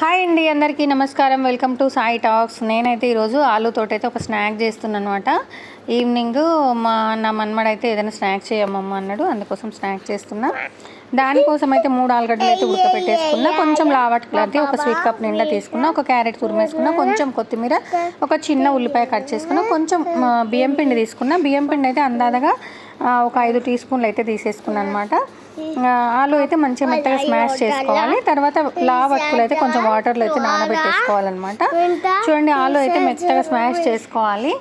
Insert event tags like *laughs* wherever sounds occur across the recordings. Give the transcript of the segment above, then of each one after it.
Hi అండి అందరికీ నమస్కారం. Welcome to Sai talks. నేనైతే ఈరోజు ఆలూతోటి అయితే ఒక స్నాక్ చేస్తున్నాను అనమాట ఈవినింగ్ మా నా మన్మడైతే ఏదైనా స్నాక్ చేయమమ్మ అన్నాడు. అందుకోసం స్నాక్ చేస్తున్నా. దానికోసం అయితే మూడు ఆలుగడ్డలు అయితే ఉడకపెట్టేసుకున్నా కొంచెం లావట్కలది ఒక స్వీట్ కప్ నిండా తీసుకున్నా. ఒక క్యారెట్ తురిమేసుకున్నా కొంచెం కొత్తిమీర ఒక చిన్న ఉల్లిపాయ కట్ చేసుకున్నా. కొంచెం బియ్యం పిండి తీసుకున్నా. బియ్యం పిండి అయితే అందాదగా ఒక ఐదు టీ స్పూన్లు అయితే తీసేసుకున్నాను అనమాట ఆలు అయితే మంచిగా మెత్తగా స్మాష్ చేసుకోవాలి. తర్వాత లావ్ అటుకులు అయితే కొంచెం వాటర్లో అయితే నానబెట్టేసుకోవాలన్నమాట. చూడండి ఆలు అయితే మెత్తగా స్మాష్ చేసుకోవాలి.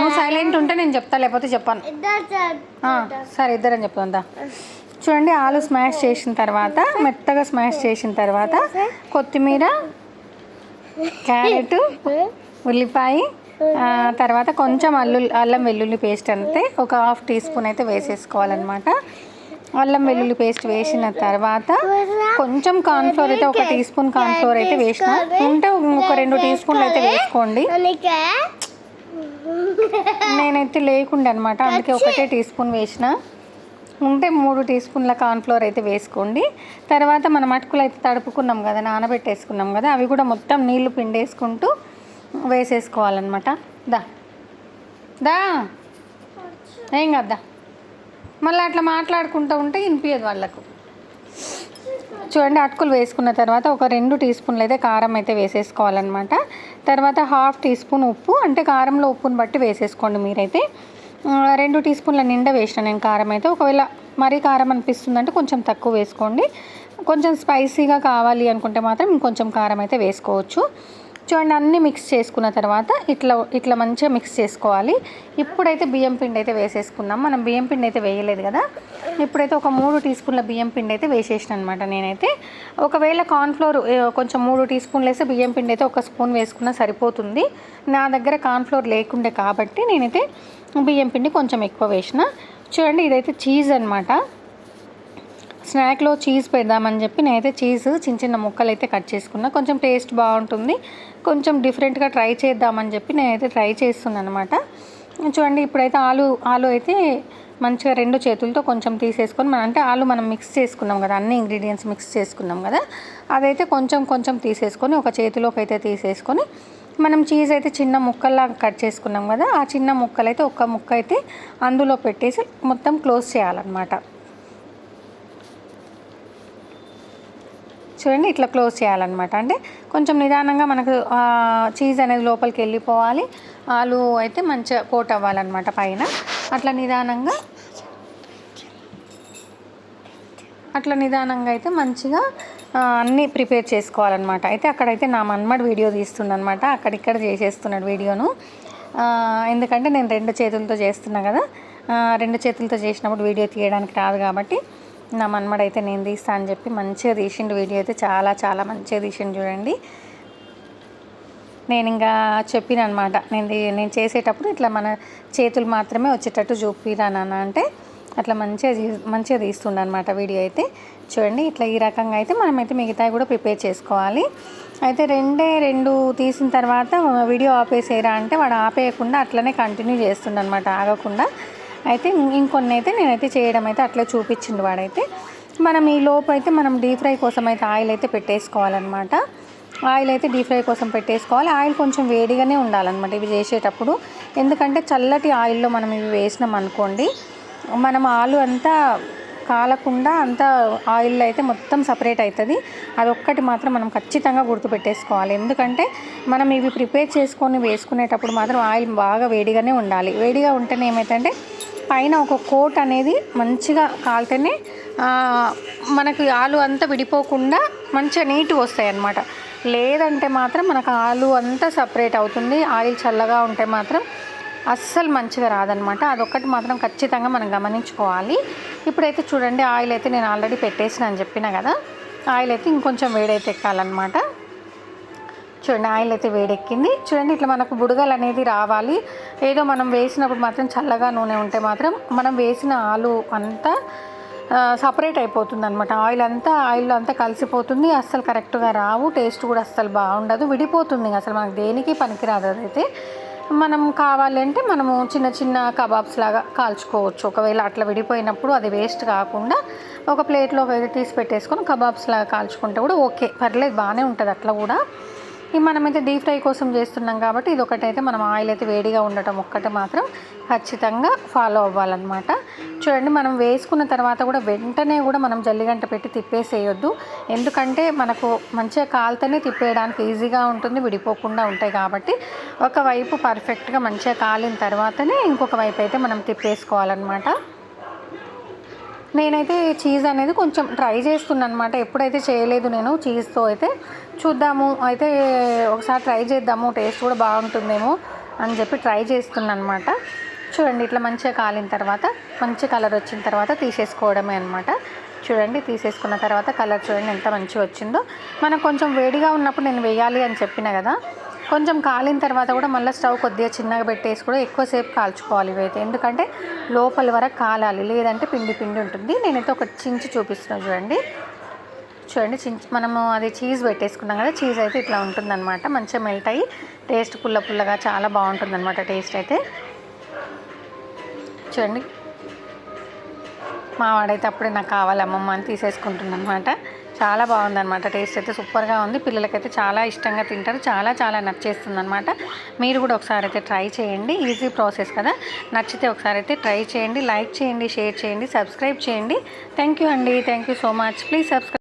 నువ్వు సైలెంట్ ఉంటే నేను చెప్తా లేకపోతే చెప్పాను. సరే ఇద్దరని చెప్తుందా చూడండి ఆలు స్మాష్ చేసిన తర్వాత మెత్తగా స్మాష్ చేసిన తర్వాత కొత్తిమీర *laughs* క్యారెట్ ఉల్లిపాయ తర్వాత కొంచెం అల్లు అల్లం వెల్లుల్లి పేస్ట్ అంతే. ఒక హాఫ్ టీ స్పూన్ అయితే వేసేసుకోవాలన్నమాట. అల్లం వెల్లుల్లి పేస్ట్ వేసిన తర్వాత కొంచెం కార్న్ఫ్లోర్ అయితే ఒక టీ స్పూన్ కార్న్ఫ్లోర్ అయితే వేసిన. ఉంటే ఒక రెండు టీ స్పూన్లు అయితే వేసుకోండి. నేనైతే లేకుండే అనమాట అందుకే ఒకటే టీ స్పూన్ వేసిన. ఉంటే మూడు టీ స్పూన్ల కార్న్ఫ్లోర్ అయితే వేసుకోండి. తర్వాత మనం అటుకులు అయితే తడుపుకున్నాం కదా నానబెట్టేసుకున్నాం కదా అవి కూడా మొత్తం నీళ్ళు పిండేసుకుంటూ వేసేసుకోవాలన్నమాట. దా. దా. ఏం కదా మళ్ళీ అట్లా మాట్లాడుకుంటూ ఉంటే వినిపించదు వాళ్ళకు. చూడండి అటుకులు వేసుకున్న తర్వాత ఒక రెండు టీ స్పూన్లు అయితే కారం అయితే వేసేసుకోవాలన్నమాట. తర్వాత హాఫ్ టీ స్పూన్ ఉప్పు అంటే కారంలో ఉప్పుని బట్టి వేసేసుకోండి మీరైతే. రెండు టీ స్పూన్ల నిండా వేసిన నేను కారం అయితే. ఒకవేళ మరీ కారం అనిపిస్తుందంటే కొంచెం తక్కువ వేసుకోండి. కొంచెం స్పైసీగా కావాలి అనుకుంటే మాత్రం ఇంకొంచెం కారం అయితే వేసుకోవచ్చు. చూడండి అన్నీ మిక్స్ చేసుకున్న తర్వాత ఇట్లా ఇట్లా మంచిగా మిక్స్ చేసుకోవాలి. ఇప్పుడైతే బియ్యం పిండి అయితే వేసేసుకున్నాం మనం బియ్యం పిండి అయితే వేయలేదు కదా. ఇప్పుడైతే ఒక మూడు టీ స్పూన్ల బియ్యం పిండి అయితే వేసేసిన అనమాట నేనైతే. ఒకవేళ కార్న్ఫ్లోర్ కొంచెం మూడు టీ స్పూన్లు వేస్తే బియ్యం పిండి అయితే ఒక స్పూన్ వేసుకున్నా సరిపోతుంది. నా దగ్గర కార్న్ఫ్లోర్ లేకుండే కాబట్టి నేనైతే బియ్యం పిండి కొంచెం ఎక్కువ వేసిన. చూడండి ఇదైతే చీజ్ అనమాట స్నాక్లో చీజ్ పెడదామని చెప్పి నేనైతే చీజ్ చిన్న చిన్న ముక్కలు అయితే కట్ చేసుకున్నా. కొంచెం టేస్ట్ బాగుంటుంది. కొంచెం డిఫరెంట్గా ట్రై చేద్దామని చెప్పి నేనైతే ట్రై చేస్తున్నాను అనమాట చూడండి ఇప్పుడైతే ఆలు ఆలు అయితే మంచిగా రెండు చేతులతో కొంచెం తీసేసుకొని మనం అంటే ఆలు మనం మిక్స్ చేసుకున్నాం కదా అన్ని ఇంగ్రీడియంట్స్ మిక్స్ చేసుకున్నాం కదా అదైతే కొంచెం కొంచెం తీసేసుకొని ఒక చేతిలోకి అయితే తీసేసుకొని మనం చీజ్ అయితే చిన్న ముక్కల్లా కట్ చేసుకున్నాం కదా ఆ చిన్న ముక్కలైతే ఒక ముక్క అయితే అందులో పెట్టేసి మొత్తం క్లోజ్ చేయాలన్నమాట. చూడండి ఇట్లా క్లోజ్ చేయాలన్నమాట. అంటే కొంచెం నిదానంగా మనకు చీజ్ అనేది లోపలికి వెళ్ళిపోవాలి. ఆలు అయితే మంచిగా కోట్ అవ్వాలన్నమాట పైన. అట్లా నిదానంగా అట్లా నిదానంగా అయితే మంచిగా అన్నీ ప్రిపేర్ చేసుకోవాలన్నమాట. అయితే అక్కడైతే నా మన్మడు వీడియో తీస్తుండనమాట అక్కడిక్కడ చేసేస్తున్నాడు వీడియోను. ఎందుకంటే నేను రెండు చేతులతో చేస్తున్నా కదా. రెండు చేతులతో చేసినప్పుడు వీడియో తీయడానికి రాదు కాబట్టి నా మన్మడు అయితే నేను తీస్తా అని చెప్పి మంచిగా తీసిండు వీడియో అయితే చాలా చాలా మంచిగా తీసిండు చూడండి. నేను ఇంకా చెప్పిన అనమాట నేను నేను చేసేటప్పుడు ఇట్లా మన చేతులు మాత్రమే వచ్చేటట్టు చూపిరా అంటే అట్లా మంచిగా మంచిగా తీస్తుండ అనమాట వీడియో అయితే. చూడండి ఇట్లా ఈ రకంగా అయితే మనమైతే మిగతాయి కూడా ప్రిపేర్ చేసుకోవాలి. అయితే రెండే రెండు తీసిన తర్వాత వీడియో ఆపేసేరా అంటే వాడు ఆపేయకుండా అట్లనే కంటిన్యూ చేస్తుండ అనమాట ఆగకుండా అయితే ఇంకొన్ని అయితే నేనైతే చేయడం అయితే అట్లా చూపించిండు వాడైతే. మనం ఈ లోపు అయితే మనం డీప్ ఫ్రై కోసం అయితే ఆయిల్ అయితే పెట్టేసుకోవాలన్నమాట. ఆయిల్ అయితే డీప్ ఫ్రై కోసం పెట్టేసుకోవాలి. ఆయిల్ కొంచెం వేడిగానే ఉండాలన్నమాట ఇవి చేసేటప్పుడు. ఎందుకంటే చల్లటి ఆయిల్లో మనం ఇవి వేసినాం అనుకోండి మనం ఆలు అంతా కాలకుండా అంత ఆయిల్ అయితే మొత్తం సపరేట్ అవుతుంది అది ఒక్కటి మాత్రం మనం ఖచ్చితంగా గుర్తుపెట్టేసుకోవాలి ఎందుకంటే మనం ఇవి ప్రిపేర్ చేసుకొని వేసుకునేటప్పుడు మాత్రం ఆయిల్ బాగా వేడిగానే ఉండాలి. వేడిగా ఉంటేనే ఏమవుతుందంటే పైన ఒక కోట్ అనేది మంచిగా కాలితేనే మనకు మనకి ఆలు అంతా విడిపోకుండా మంచిగా నీట్గా వస్తాయి అన్నమాట. లేదంటే మాత్రం మనకు ఆలు అంతా సపరేట్ అవుతుంది. ఆయిల్ చల్లగా ఉంటే మాత్రం అస్సలు మంచిగా రాదనమాట అదొక్కటి మాత్రం ఖచ్చితంగా మనం గమనించుకోవాలి. ఇప్పుడైతే చూడండి ఆయిల్ అయితే నేను ఆల్రెడీ పెట్టేసిన అని చెప్పిన కదా ఆయిల్ అయితే ఇంకొంచెం వేడైతే ఎక్కాలన్నమాట. చూడండి ఆయిల్ అయితే వేడెక్కింది. చూడండి ఇట్లా మనకు బుడగలు అనేది రావాలి. ఏదో మనం వేసినప్పుడు మాత్రం చల్లగా నూనె ఉంటే మాత్రం మనం వేసిన ఆలు అంతా సపరేట్ అయిపోతుంది అనమాట ఆయిల్ అంతా ఆయిల్ అంతా కలిసిపోతుంది. అస్సలు కరెక్ట్గా రావు. టేస్ట్ కూడా అస్సలు బాగుండదు. విడిపోతుంది అసలు. మనకు దేనికి పనికిరాదు అదైతే. మనం కావాలంటే మనము చిన్న చిన్న కబాబ్స్ లాగా కాల్చుకోవచ్చు. ఒకవేళ అట్లా విడిపోయినప్పుడు అది వేస్ట్ కాకుండా ఒక ప్లేట్లో తీసి పెట్టేసుకొని కబాబ్స్ లాగా కాల్చుకుంటే కూడా ఓకే పర్లేదు బాగానే ఉంటుంది అట్లా కూడా. ఇవి మనమైతే డీప్ ఫ్రై కోసం చేస్తున్నాం కాబట్టి ఇది ఒకటైతే మనం ఆయిల్ అయితే వేడిగా ఉండటం ఒక్కటి మాత్రం ఖచ్చితంగా ఫాలో అవ్వాలన్నమాట. చూడండి మనం వేసుకున్న తర్వాత కూడా వెంటనే కూడా మనం జల్లిగంట పెట్టి తిప్పేసేయొద్దు. ఎందుకంటే మనకు మంచిగా కాలుతనే తిప్పేయడానికి ఈజీగా ఉంటుంది విడిపోకుండా ఉంటాయి కాబట్టి ఒకవైపు పర్ఫెక్ట్గా మంచిగా కాలిన తర్వాతనే ఇంకొక వైపు అయితే మనం తిప్పేసుకోవాలన్నమాట. నేనైతే చీజ్ అనేది కొంచెం ట్రై చేస్తున్నాను అనమాట ఎప్పుడైతే చేయలేదు నేను చీజ్తో అయితే చూద్దాము. అయితే ఒకసారి ట్రై చేద్దాము. టేస్ట్ కూడా బాగుంటుందేమో అని చెప్పి ట్రై చేస్తున్నాను అనమాట చూడండి ఇట్లా మంచిగా కాలిన తర్వాత మంచి కలర్ వచ్చిన తర్వాత తీసేసుకోవడమే అనమాట చూడండి తీసేసుకున్న తర్వాత కలర్ చూడండి ఎంత మంచిగా వచ్చిందో. మనకు కొంచెం వేడిగా ఉన్నప్పుడు నేను వేయాలి అని చెప్పిన కదా కొంచెం కాలిన తర్వాత కూడా మళ్ళీ స్టవ్ కొద్దిగా చిన్నగా పెట్టేసి కూడా ఎక్కువసేపు కాల్చుకోవాలి ఇవైతే. ఎందుకంటే లోపల వరకు కాలాలి. లేదంటే పిండి పిండి ఉంటుంది. నేనైతే ఒక చించి చూపిస్తున్నాను చూడండి. చూడండి చించి మనము అది చీజ్ పెట్టేసుకున్నాం కదా చీజ్ అయితే ఇట్లా ఉంటుందన్నమాట. మంచిగా మెల్ట్ అయ్యి టేస్ట్ పుల్ల పుల్లగా చాలా బాగుంటుందన్నమాట టేస్ట్ అయితే. చూడండి. మా వాడైతే అప్పుడే నాకు కావాలి అమ్మమ్మ అని తీసేసుకుంటుందన్నమాట. చాలా బాగుందన్నమాట. టేస్ట్ అయితే సూపర్గా ఉంది. పిల్లలకైతే చాలా ఇష్టంగా తింటారు. చాలా చాలా నచ్చేస్తుంది అనమాట మీరు కూడా ఒకసారి అయితే ట్రై చేయండి. ఈజీ ప్రాసెస్ కదా. నచ్చితే ఒకసారి అయితే ట్రై చేయండి. లైక్ చేయండి షేర్ చేయండి సబ్స్క్రైబ్ చేయండి. థ్యాంక్ యూ అండి. Thank you so much. Please subscribe